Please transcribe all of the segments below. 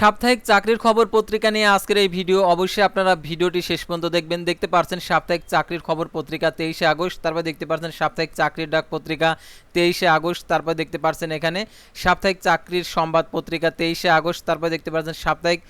সাপ্তাহিক চাকরির খবর পত্রিকা নিয়ে আজকের এই ভিডিও। অবশ্যই আপনারা ভিডিওটি শেষ পর্যন্ত দেখবেন। দেখতে পারছেন সাপ্তাহিক চাকরির খবর পত্রিকা তেইশে আগস্ট, তারপর দেখতে পারছেন সাপ্তাহিক চাকরির ডাক পত্রিকা তেইশে আগস্ট, তারপর দেখতে পারছেন এখানে সাপ্তাহিক চাকরির সংবাদ পত্রিকা তেইশে আগস্ট, তারপর দেখতে পারছেন সাপ্তাহিক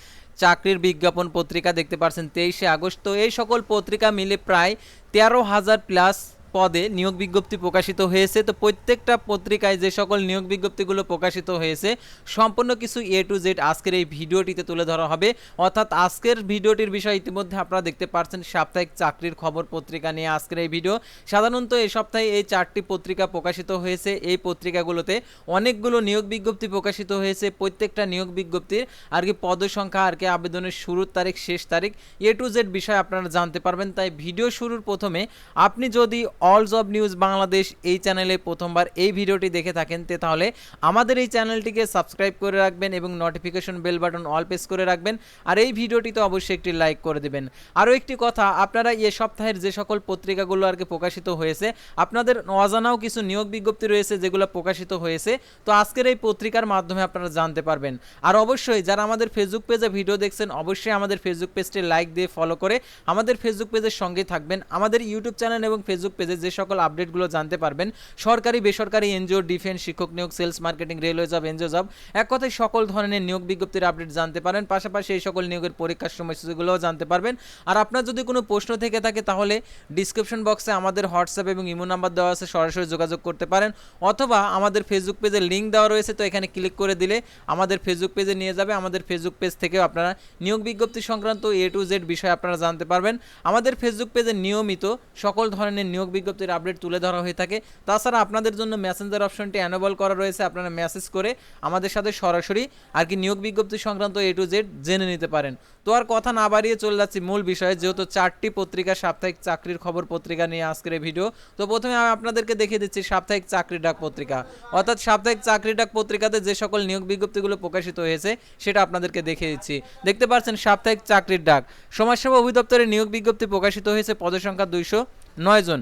চাকরির বিজ্ঞাপন পত্রিকা দেখতে পারছেন তেইশে আগস্ট। তো এই সকল পত্রিকা মিলে প্রায় তেরো হাজার প্লাস পদে নিয়োগ বিজ্ঞপ্তি প্রকাশিত হয়েছে। তো প্রত্যেকটা পত্রিকায় যে সকল নিয়োগ বিজ্ঞপ্তিগুলো প্রকাশিত হয়েছে, সম্পূর্ণ কিছু এ টু জেড আজকের এই ভিডিওটিতে তুলে ধরা হবে। অর্থাৎ আজকের ভিডিওটির বিষয় ইতিমধ্যে আপনারা দেখতে পাচ্ছেন সাপ্তাহিক চাকরির খবর পত্রিকা নিয়ে আজকের এই ভিডিও। সাধারণত এই সপ্তাহে এই চারটি পত্রিকা প্রকাশিত হয়েছে। এই পত্রিকাগুলোতে অনেকগুলো নিয়োগ বিজ্ঞপ্তি প্রকাশিত হয়েছে। প্রত্যেকটা নিয়োগ বিজ্ঞপ্তির আর কি পদ সংখ্যা, আর কি আবেদনের শুরুর তারিখ, শেষ তারিখ এ টু জেড বিষয় আপনারা জানতে পারবেন। তাই ভিডিও শুরুর প্রথমে আপনি যদি অল জব নিউজ বাংলাদেশ এই চ্যানেলে প্রথমবার এই ভিডিওটি দেখে থাকেন, তে তাহলে আমাদের এই চ্যানেলটিকে সাবস্ক্রাইব করে রাখবেন এবং notification bell button all press করে রাখবেন, আর এই ভিডিওটিতে অবশ্যই একটি লাইক করে দেবেন। আরও একটি কথা, আপনারা এ সপ্তাহের যে সকল পত্রিকাগুলো আর কি প্রকাশিত হয়েছে, আপনাদের অজানাও কিছু নিয়োগ বিজ্ঞপ্তি রয়েছে যেগুলো প্রকাশিত হয়েছে, তো আজকের এই পত্রিকার মাধ্যমে আপনারা জানতে পারবেন। আর অবশ্যই যারা আমাদের ফেসবুক পেজে ভিডিও দেখছেন, অবশ্যই আমাদের ফেসবুক পেজটি লাইক দিয়ে ফলো করে আমাদের ফেসবুক পেজের সঙ্গে থাকবেন। আমাদের ইউটিউব চ্যানেল এবং ফেসবুক পেজে যে সকল আপডেটগুলো জানতে পারবেন, সরকারি, বেসরকারি এনজিও ডিফেন্স শিক্ষক নিয়োগ sales marketing railway job NGO job এক কথায় সকল ধরনের নিয়োগ বিজ্ঞপ্তির আপডেট জানতে পারেন। পাশাপাশি এই সকল নিয়োগের পরীক্ষার সময়সূচিগুলোও জানতে পারবেন। আর আপনার যদি কোনো প্রশ্ন থেকে থাকে, তাহলে ডিসক্রিপশন বক্সে আমাদের হোয়াটসঅ্যাপ এবং ইমো নাম্বার দেওয়া আছে, সরাসরি যোগাযোগ করতে পারেন। অথবা আমাদের ফেসবুক পেজে লিঙ্ক দেওয়া রয়েছে, তো এখানে ক্লিক করে দিলে আমাদের ফেসবুক পেজে নিয়ে যাবে। আমাদের ফেসবুক পেজ থেকেও আপনারা নিয়োগ বিজ্ঞপ্তি সংক্রান্ত এ টু জেড বিষয় আপনারা জানতে পারবেন। আমাদের ফেসবুক পেজে নিয়মিত সকল ধরনের নিয়োগ বিজ্ঞপ্তির আপডেট তুলে ধরা হয়ে থাকে। তাছাড়া আপনাদের জন্য মেসেঞ্জার অপশনটি অ্যানেবল করা রয়েছে, আপনারা মেসেজ করে আমাদের সাথে সরাসরি আর কি নিয়োগ বিজ্ঞপ্তি সংক্রান্ত এ টু জেড জেনে নিতে পারেন। তো আর কথা না বাড়িয়ে চলে যাচ্ছি মূল বিষয়ে, যেহেতু চারটি পত্রিকা, সাপ্তাহিক চাকরির খবর পত্রিকা নিয়ে আজকের এই ভিডিও তো প্রথমে আমি আপনাদেরকে দেখিয়ে দিচ্ছি সাপ্তাহিক চাকরির ডাক পত্রিকা। অর্থাৎ সাপ্তাহিক চাকরির ডাক পত্রিকাতে যে সকল নিয়োগ বিজ্ঞপ্তিগুলো প্রকাশিত হয়েছে, সেটা আপনাদেরকে দেখিয়ে দিচ্ছি। দেখতে পাচ্ছেন সাপ্তাহিক চাকরির ডাক। সমাজসেবা অধিদপ্তরের নিয়োগ বিজ্ঞপ্তি প্রকাশিত হয়েছে, পদসংখ্যা দুইশো নয় জন।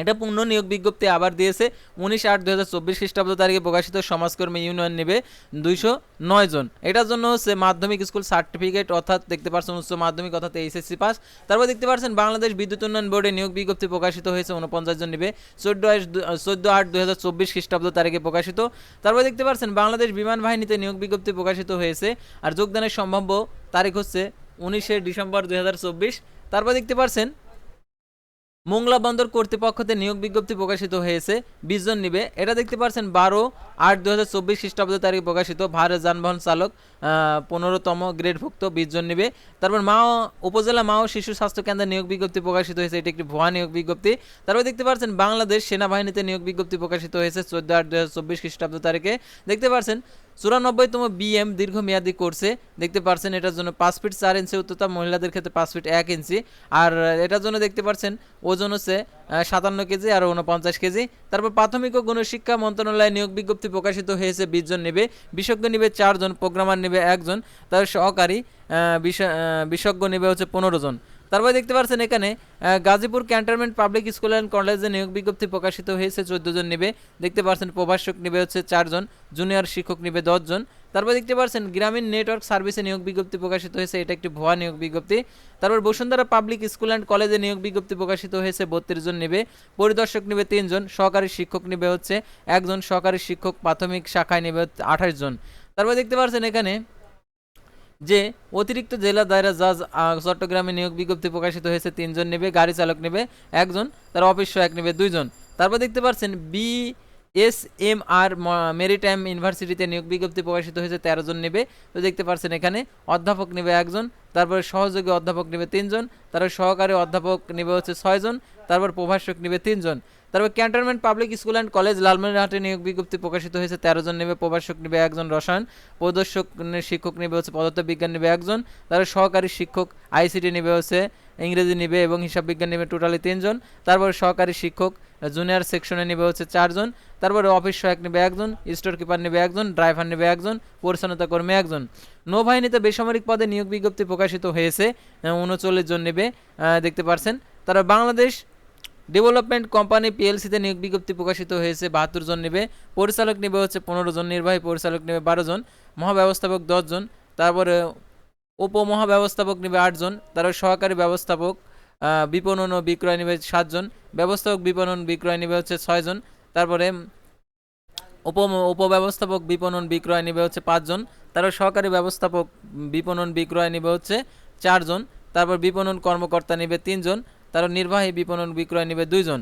এটা পূর্ণ নিয়োগ বিজ্ঞপ্তি আবার দিয়েছে উনিশ আট দু হাজার চব্বিশ খ্রিস্টাব্দ তারিখে প্রকাশিত সমাজকর্মী ইউনিয়ন নেবে দুইশো নয় জন। এটার জন্য হচ্ছে মাধ্যমিক স্কুল সার্টিফিকেট অর্থাৎ দেখতে পাচ্ছেন উচ্চ মাধ্যমিক অর্থাৎ এইচএসসি পাস। তারপর দেখতে পাচ্ছেন বাংলাদেশ বিদ্যুৎ উন্নয়ন বোর্ডে নিয়োগ বিজ্ঞপ্তি প্রকাশিত হয়েছে উনপঞ্চাশ জন নেবে। চোদ্দ চোদ্দ আট দু হাজার চব্বিশ খ্রিস্টাব্দ তারিখে প্রকাশিত। তারপর দেখতে পাচ্ছেন বাংলাদেশ বিমান বাহিনীতে নিয়োগ বিজ্ঞপ্তি প্রকাশিত হয়েছে আর যোগদানের সম্ভাব্য তারিখ হচ্ছে উনিশে ডিসেম্বর দুই হাজার চব্বিশ। তারপর দেখতে পাচ্ছেন মোংলা বন্দর কর্তৃপক্ষতে নিয়োগ বিজ্ঞপ্তি প্রকাশিত হয়েছে। বিশ জন নিবে। এটা দেখতে পাচ্ছেন বারো আট দু হাজার চব্বিশ খ্রিস্টাব্দ তারিখে প্রকাশিত। ভারত যানবাহন চালক পনেরোতম গ্রেডভুক্ত বিশ জন নিবে। তারপর মাও উপজেলা মা ও শিশু স্বাস্থ্য কেন্দ্রে নিয়োগ বিজ্ঞপ্তি প্রকাশিত হয়েছে। এটি একটি ভুয়া নিয়োগ বিজ্ঞপ্তি। তারপর দেখতে পাচ্ছেন বাংলাদেশ সেনাবাহিনীতে নিয়োগ বিজ্ঞপ্তি প্রকাশিত হয়েছে চোদ্দ আট দু হাজার চব্বিশ খ্রিস্টাব্দ তারিখে। দেখতে পাচ্ছেন চুরানব্বইতম বিএম দীর্ঘমেয়াদী কোর্সে দেখতে পাচ্ছেন এটার জন্য পাঁচ ফিট চার ইঞ্চি উচ্চতা, মহিলাদের ক্ষেত্রে পাঁচ ফিট এক ইঞ্চি। আর এটার জন্য দেখতে পাচ্ছেন ওজন হচ্ছে সাতান্ন কেজি আর উনপঞ্চাশ কেজি। তারপর প্রাথমিক ও গণশিক্ষা মন্ত্রণালয়ে নিয়োগ বিজ্ঞপ্তি প্রকাশিত হয়েছে, বিশ জন নেবে। বিশেষজ্ঞ নেবে চারজন, প্রোগ্রামার নেবে একজন। তার সহকারী বিশেষজ্ঞ নেবে হচ্ছে পনেরো জন। তারপরে দেখতে পাচ্ছেন এখানে Gazipur cantonment public school and কলেজে নিয়োগ বিজ্ঞপ্তি প্রকাশিত হয়েছে, চোদ্দ জন নেবে। দেখতে পাচ্ছেন প্রভাষক নেবে হচ্ছে চারজন জুনিয়র শিক্ষক নেবে দশজন তারপর দেখতে পাচ্ছেন গ্রামীণ নেটওয়ার্ক সার্ভিসে নিয়োগ বিজ্ঞপ্তি প্রকাশিত হয়েছে, এটা একটি ভুয়া নিয়োগ বিজ্ঞপ্তি। তারপর বসুন্ধরা পাবলিক স্কুল অ্যান্ড কলেজে নিয়োগ বিজ্ঞপ্তি প্রকাশিত হয়েছে, বত্রিশ জন নেবে। পরিদর্শক নেবে তিনজন সহকারী শিক্ষক নেবে হচ্ছে একজন, সহকারী শিক্ষক প্রাথমিক শাখায় নেবে হচ্ছে আঠাশ জন। তারপর দেখতে পাচ্ছেন এখানে যে অতিরিক্ত জেলা দায়রা জাজ চট্টগ্রামে নিয়োগ বিজ্ঞপ্তি প্রকাশিত হয়েছে, তিনজন নেবে, গাড়ি চালক নেবে, একজন, তার অফিস সহায়ক নেবে, দুইজন। তারপর দেখতে পাচ্ছেন, B S M R maritime ইউনিভার্সিটিতে নিয়োগ বিজ্ঞপ্তি প্রকাশিত হয়েছে, তেরো জন নেবে। তো দেখতে পাচ্ছেন এখানে, অধ্যাপক নেবে একজন, তারপরে সহযোগী অধ্যাপক নেবে তিনজন, তারপর সহকারী অধ্যাপক নেবে হচ্ছে ছয়জন, তারপর প্রভাষক নেবে তিনজন। তারপর cantonment public school and college লালমনিরহাটে নিয়োগ বিজ্ঞপ্তি প্রকাশিত হয়েছে, তেরো জন নেবে, প্রভাষক নেবে একজন, রসায়ন, প্রদর্শক শিক্ষক নেবে হচ্ছে পদার্থ বিজ্ঞান নেবে একজন, তারপর সহকারী শিক্ষক আইসিটি নেবে হচ্ছে ইংরেজি নেবে এবং হিসাব বিজ্ঞান নেবে টোটালি তিনজন। তারপর সহকারী শিক্ষক জুনিয়র সেকশনে নেবে হচ্ছে চারজন। তারপরে অফিস সহায়ক নেবে একজন স্টোর কিপার নেবে একজন ড্রাইভার নেবে একজন পরিচ্ছন্নতা কর্মী একজন। নৌবাহিনীতে বেসামরিক পদে নিয়োগ বিজ্ঞপ্তি প্রকাশিত হয়েছে উনচল্লিশ জন নেবে দেখতে পারছেন। তারা বাংলাদেশ ডেভেলপমেন্ট কোম্পানি পিএলসিতে নিয়োগ বিজ্ঞপ্তি প্রকাশিত হয়েছে, বাহাত্তর জন নেবে। পরিচালক নেবে হচ্ছে পনেরো জন, নির্বাহী পরিচালক নেবে বারো জন। মহাব্যবস্থাপক দশ জন। তারপরে উপমহাব্যবস্থাপক নেবে আটজন তারপর সহকারী ব্যবস্থাপক বিপণন ও বিক্রয় নেবে সাতজন, ব্যবস্থাপক বিপণন বিক্রয় নেবে হচ্ছে ছয়জন, তারপরে উপ উপব্যবস্থাপক বিপণন বিক্রয় নেবে হচ্ছে পাঁচজন তারপর সহকারী ব্যবস্থাপক বিপণন বিক্রয় নেবে হচ্ছে চারজন, তারপর বিপণন কর্মকর্তা নেবে তিনজন তারপর নির্বাহী বিপণন বিক্রয় নেবে দুইজন।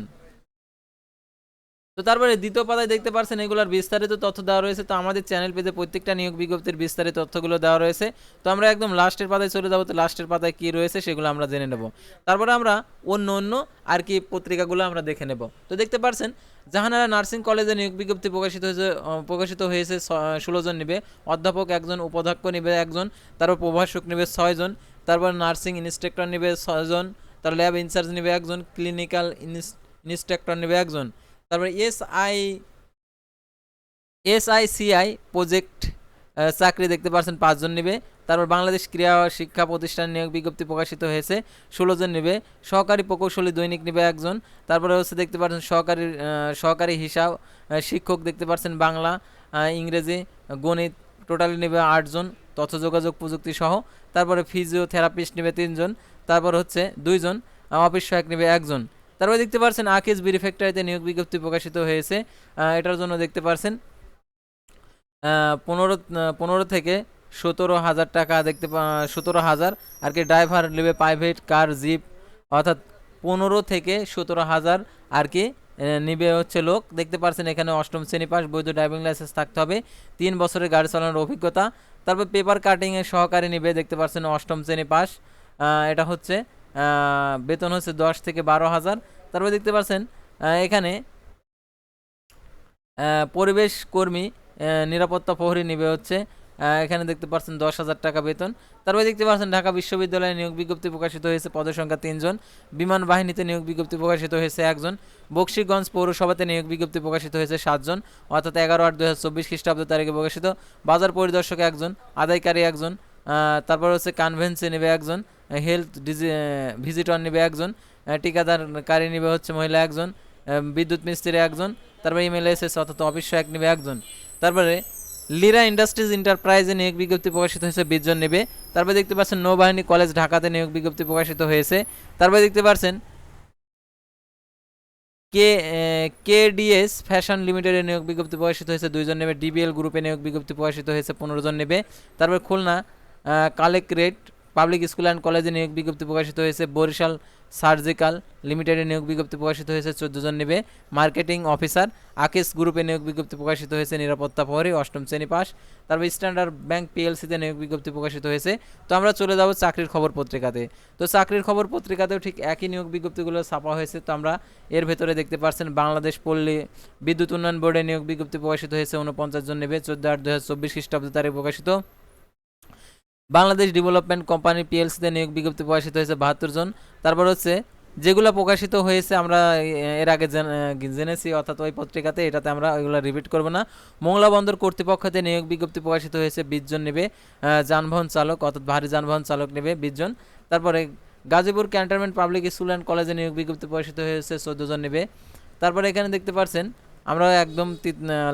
তো তারপরে দ্বিতীয় পাতায় দেখতে পাচ্ছেন এগুলোর বিস্তারিত তথ্য দেওয়া রয়েছে। তো আমাদের চ্যানেল পেজে প্রত্যেকটা নিয়োগ বিজ্ঞপ্তির বিস্তারিত তথ্যগুলো দেওয়া রয়েছে। তো আমরা একদম লাস্টের পাতায় চলে যাব। তো লাস্টের পাতায় কী রয়েছে সেগুলো আমরা জেনে নেব। তারপরে আমরা অন্য অন্য আর কি পত্রিকাগুলো আমরা দেখে নেব। তো দেখতে পাচ্ছেন জাহানারা নার্সিং কলেজে নিয়োগ বিজ্ঞপ্তি প্রকাশিত হয়েছে প্রকাশিত হয়েছে ষোলো জন নেবে। অধ্যাপক একজন, উপাধ্যক্ষ নেবে একজন, তারপর প্রভাষক নেবে ছয়জন তারপর নার্সিং ইনস্ট্রাক্টর নেবে ছয়জন তার ল্যাব ইনচার্জ নেবে একজন, ক্লিনিক্যাল ইনস্ট্রাক্টর নেবে একজন। তারপরে S I S I CI project চাকরি দেখতে পাচ্ছেন পাঁচজন নেবে। তারপর বাংলাদেশ ক্রীড়া শিক্ষা প্রতিষ্ঠান নিয়োগ বিজ্ঞপ্তি প্রকাশিত হয়েছে, ষোলো জন নেবে। সহকারী প্রকৌশলী দৈনিক নেবে একজন। তারপরে হচ্ছে দেখতে পাচ্ছেন সহকারী সহকারী হিসাব শিক্ষক দেখতে পাচ্ছেন বাংলা ইংরেজি, গণিত, টোটালি নেবে আটজন তথ্য যোগাযোগ প্রযুক্তি সহ। তারপরে ফিজিওথেরাপিস্ট নেবে তিনজন। তারপর হচ্ছে দুইজন অফিস সহায়ক নেবে একজন। তারপরে দেখতে পাচ্ছেন আকিজ বিড়ি ফ্যাক্টরিতে নিয়োগ বিজ্ঞপ্তি প্রকাশিত হয়েছে। এটার জন্য দেখতে পাচ্ছেন পনেরো পনেরো থেকে সতেরো হাজার টাকা দেখতে সতেরো হাজার। আর কি ড্রাইভার নেবে প্রাইভেট কার, জিপ, অর্থাৎ পনেরো থেকে সতেরো হাজার। আর কি নিবে হচ্ছে লোক। দেখতে পাচ্ছেন এখানে অষ্টম শ্রেণি পাস, বৈধ ড্রাইভিং লাইসেন্স থাকতে হবে। তিন বছরের গাড়ি চালানোর অভিজ্ঞতা। তারপর পেপার কাটিংয়ের সহকারে নিবে, দেখতে পাচ্ছেন অষ্টম শ্রেণি পাস। এটা হচ্ছে বেতন হচ্ছে দশ থেকে বারো হাজার। তারপর দেখতে পাচ্ছেন এখানে পরিবেশ কর্মী নিরাপত্তা প্রহরী নিবে হচ্ছে এখানে দেখতে পাচ্ছেন দশ হাজার টাকা বেতন। তারপরে দেখতে পাচ্ছেন ঢাকা বিশ্ববিদ্যালয়ে নিয়োগ বিজ্ঞপ্তি প্রকাশিত হয়েছে পদের সংখ্যা তিনজন। বিমান বাহিনীতে নিয়োগ বিজ্ঞপ্তি প্রকাশিত হয়েছে একজন। বক্সিগঞ্জ পৌরসভাতে নিয়োগ বিজ্ঞপ্তি প্রকাশিত হয়েছে সাতজন। অর্থাৎ এগারো আট দু হাজার চব্বিশ খ্রিস্টাব্দ তারিখে প্রকাশিত। বাজার পরিদর্শক একজন, আদায়কারী একজন। তারপর হচ্ছে কনভেন্সে নেবে একজন হেলথ ডিজি ভিজিটর নেবে একজন ঠিকাদারকারী নেবে হচ্ছে মহিলা একজন বিদ্যুৎ মিস্ত্রি একজন, তারপরে ইমেল এসএস অর্থাৎ অফিস সহায়ক নেবে একজন। তারপরে লিরা ইন্ডাস্ট্রিজ এন্টারপ্রাইজে নিয়োগ বিজ্ঞপ্তি প্রকাশিত হয়েছে, বিশ জন নেবে। তারপরে দেখতে পাচ্ছেন নৌবাহিনী কলেজ ঢাকাতে নিয়োগ বিজ্ঞপ্তি প্রকাশিত হয়েছে। তারপরে দেখতে পাচ্ছেন কে কেডিএস ফ্যাশন লিমিটেডের নিয়োগ বিজ্ঞপ্তি প্রকাশিত হয়েছে দুইজন নেবে। ডিবিএল গ্রুপে নিয়োগ বিজ্ঞপ্তি প্রকাশিত হয়েছে, পনেরো জন নেবে। তারপর Khulna collectorate, public school and কলেজে নিয়োগ বিজ্ঞপ্তি প্রকাশিত হয়েছে। বরিশাল সার্জিক্যাল লিমিটেডে নিয়োগ বিজ্ঞপ্তি প্রকাশিত হয়েছে, চোদ্দ জন নেবে। মার্কেটিং অফিসার আকেশ গ্রুপে নিয়োগ বিজ্ঞপ্তি প্রকাশিত হয়েছে, নিরাপত্তা প্রহরী, অষ্টম শ্রেণি পাস। তারপর স্ট্যান্ডার্ড ব্যাংক পিএলসিতে নিয়োগ বিজ্ঞপ্তি প্রকাশিত হয়েছে। তো আমরা চলে যাব চাকরির খবর পত্রিকাতে। তো চাকরির খবর পত্রিকাতেও ঠিক একই নিয়োগ বিজ্ঞপ্তিগুলো ছাপা হয়েছে। তো আমরা এর ভেতরে দেখতে পাচ্ছেন বাংলাদেশ পল্লী বিদ্যুৎ উন্নয়ন বোর্ডে নিয়োগ বিজ্ঞপ্তি প্রকাশিত হয়েছে উনপঞ্চাশ জন নেবে। চোদ্দ আট দু হাজার চব্বিশ খ্রিস্টাব্দ তারিখে প্রকাশিত। বাংলাদেশ ডেভেলপমেন্ট কোম্পানি পিএলসিতে নিয়োগ বিজ্ঞপ্তি প্রকাশিত হয়েছে বাহাত্তর জন। তারপর হচ্ছে, যেগুলো প্রকাশিত হয়েছে আমরা এর আগে জেনেছি, অর্থাৎ ওই পত্রিকাতে, এটাতে আমরা ওইগুলো রিপিট করব না। মোংলা বন্দর কর্তৃপক্ষতে নিয়োগ বিজ্ঞপ্তি প্রকাশিত হয়েছে বিশ জন নেবে যানবাহন চালক, অর্থাৎ ভারী যানবাহন চালক নেবে বিশ জন। তারপরে Gazipur cantonment public school and কলেজে নিয়োগ বিজ্ঞপ্তি প্রকাশিত হয়েছে চোদ্দ জন নেবে। তারপরে এখানে দেখতে পাচ্ছেন আমরা একদম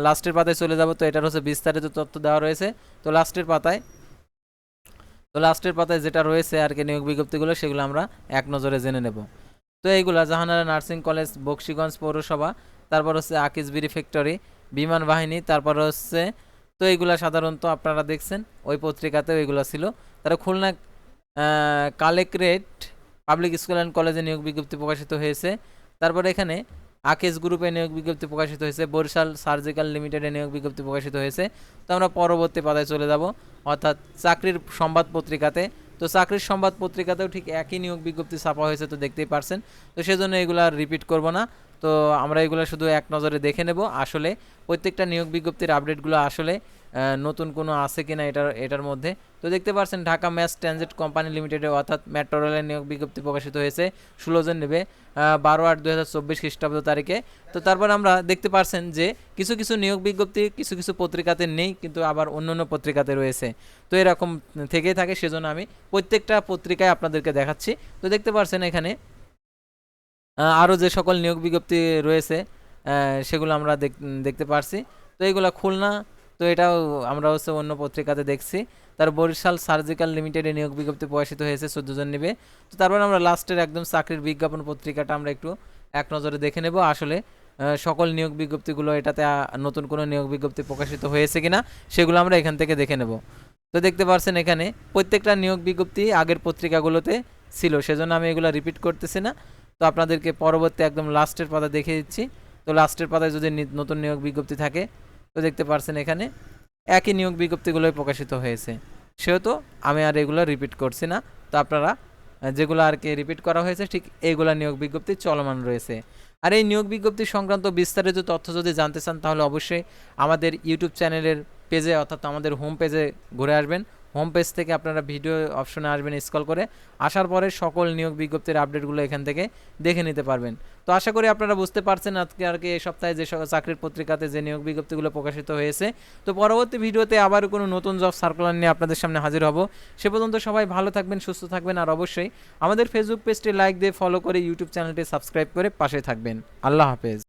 লাস্টের পাতায় চলে যাব, তো এটার হচ্ছে বিস্তারিত তথ্য দেওয়া রয়েছে। তো লাস্টের পাতায় তো লাস্টের পাতায় যেটা রয়েছে আর কি নিয়োগ বিজ্ঞপ্তিগুলো, সেগুলো আমরা এক নজরে জেনে নেব। তো এইগুলা, জাহানারা নার্সিং কলেজ, বক্সিগঞ্জ পৌরসভা, তারপর হচ্ছে আকিজ বিড়ি ফ্যাক্টরি, বিমান বাহিনী, তারপর হচ্ছে, তো এইগুলা সাধারণত আপনারা দেখছেন, ওই পত্রিকাতে ওইগুলো ছিল। তারা Khulna collectorate public school and কলেজে নিয়োগ বিজ্ঞপ্তি প্রকাশিত হয়েছে। তারপর এখানে আকেশ গ্রুপে নিয়োগ বিজ্ঞপ্তি প্রকাশিত হয়েছে। বরিশাল সার্জিক্যাল লিমিটেডে নিয়োগ বিজ্ঞপ্তি প্রকাশিত হয়েছে। তো আমরা পরবর্তী পাতায় চলে যাব, অর্থাৎ চাকরির সংবাদ পত্রিকাতে। তো চাকরির সংবাদ পত্রিকাতেও ঠিক একই নিয়োগ বিজ্ঞপ্তি ছাপা হয়েছে তো দেখতেই পারছেন। তো সেজন্য এগুলো আর রিপিট করব না। তো আমরা এগুলো শুধু এক নজরে দেখে নেব। আসলে প্রত্যেকটা নিয়োগ বিজ্ঞপ্তির আপডেটগুলো আসলে নতুন কোনো আছে কি না এটার এটার মধ্যে। তো দেখতে পাচ্ছেন ঢাকা ম্যাস ট্রানজিট কোম্পানি লিমিটেডে অর্থাৎ মেট্রো রেলের নিয়োগ বিজ্ঞপ্তি প্রকাশিত হয়েছে। ষোলো জন নেবে বারো আট দু হাজার চব্বিশ খ্রিস্টাব্দ তারিখে। তো তারপর আমরা দেখতে পারছেন যে কিছু কিছু নিয়োগ বিজ্ঞপ্তি, কিছু কিছু পত্রিকাতে নেই, কিন্তু আবার অন্য অন্য পত্রিকাতে রয়েছে। তো এরকম থেকেই থাকে, সেজন্য আমি প্রত্যেকটা পত্রিকায় আপনাদেরকে দেখাচ্ছি। তো দেখতে পারছেন এখানে আরও যে সকল নিয়োগ বিজ্ঞপ্তি রয়েছে সেগুলো আমরা দেখ- দেখতে পারছি। তো এইগুলো খুলনা তো এটাও আমরা হচ্ছে অন্য পত্রিকাতে দেখছি। তার বরিশাল সার্জিক্যাল লিমিটেডে নিয়োগ বিজ্ঞপ্তি প্রকাশিত হয়েছে, চোদ্দ জন নিবে। তো তারপর আমরা লাস্টের একদম চাকরির বিজ্ঞাপন পত্রিকাটা আমরা একটু এক নজরে দেখে নেব। আসলে সকল নিয়োগ বিজ্ঞপ্তিগুলো এটাতে নতুন কোনো নিয়োগ বিজ্ঞপ্তি প্রকাশিত হয়েছে কিনা সেগুলো আমরা এখান থেকে দেখে নেব। তো দেখতে পারছেন এখানে, প্রত্যেকটা নিয়োগ বিজ্ঞপ্তি আগের পত্রিকাগুলোতে ছিল, সেজন্য আমি এগুলো রিপিট করতেছি না। তো আপনাদেরকে পরবর্তী একদম লাস্টের পাতা দেখে দিচ্ছি। তো লাস্টের পাতায় যদি নতুন নিয়োগ বিজ্ঞপ্তি থাকে তো দেখতে পারছেন এখানে একই নিয়োগ বিজ্ঞপ্তিগুলোই প্রকাশিত হয়েছে। সেহেতু আমি আর এগুলো রিপিট করছি না। তো আপনারা যেগুলো আর কি রিপিট করা হয়েছে, ঠিক এইগুলা নিয়োগ বিজ্ঞপ্তি চলমান রয়েছে। আর এই নিয়োগ বিজ্ঞপ্তি সংক্রান্ত বিস্তারিত তথ্য যদি জানতে চান, তাহলে অবশ্যই আমাদের ইউটিউব চ্যানেলের পেজে অর্থাৎ আমাদের হোম পেজে ঘুরে আসবেন। হোম পেজ থেকে আপনারা ভিডিও অপশনে আসবেন স্কল করে, আসার পরে সকল নিয়োগ বিজ্ঞপ্তির আপডেটগুলো এখান থেকে দেখে নিতে পারবেন। তো আশা করি আপনারা বুঝতে পারছেন আজকে আর কি এই সপ্তাহে যে চাকরির পত্রিকাতে যে নিয়োগ বিজ্ঞপ্তিগুলো প্রকাশিত হয়েছে। তো পরবর্তী ভিডিওতে আবার কোনো নতুন জব সার্কুলার নিয়ে আপনাদের সামনে হাজির হব। সে পর্যন্ত সবাই ভালো থাকবেন, সুস্থ থাকবেন আর অবশ্যই আমাদের ফেসবুক পেজটি লাইক দিয়ে ফলো করে ইউটিউব চ্যানেলটি সাবস্ক্রাইব করে পাশে থাকবেন। আল্লাহ হাফেজ।